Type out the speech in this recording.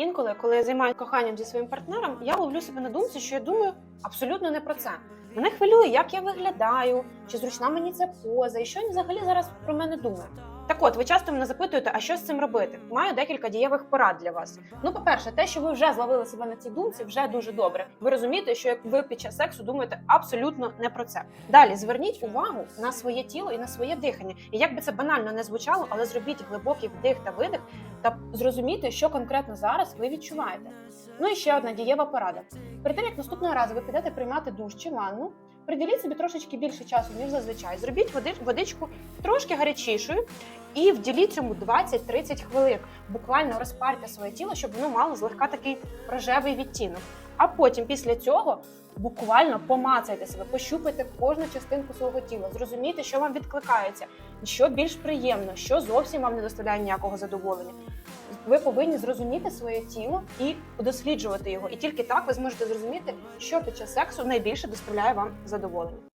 Інколи, коли я займаюся коханням зі своїм партнером, я ловлю себе на думці, що я думаю абсолютно не про це. Мене хвилює, як я виглядаю, чи зручна мені ця поза, і що він взагалі зараз про мене думає. Так от, ви часто мене запитуєте, а що з цим робити? Маю декілька дієвих порад для вас. Ну, по-перше, те, що ви вже зловили себе на цій думці, вже дуже добре. Ви розумієте, що як ви під час сексу думаєте абсолютно не про це. Далі зверніть увагу на своє тіло і на своє дихання. І як би це банально не звучало, але зробіть глибокий вдих та видих та зрозумійте, що конкретно зараз ви відчуваєте. Ну і ще одна дієва порада. Перед тим як наступного разу ви підете приймати душ чи ванну, приділіть собі трошечки більше часу, ніж зазвичай. Зробіть води- водичку трошки гарячішою і вділіть цьому 20-30 хвилин. Буквально розпарте своє тіло, щоб воно мало злегка такий рожевий відтінок. А потім, після цього, буквально помацайте себе, пощупайте кожну частинку свого тіла, зрозумійте, що вам відкликається, що більш приємно, що зовсім вам не доставляє ніякого задоволення. Ви повинні зрозуміти своє тіло і досліджувати його. І тільки так ви зможете зрозуміти, що під час сексу найбільше доставляє вам задоволення.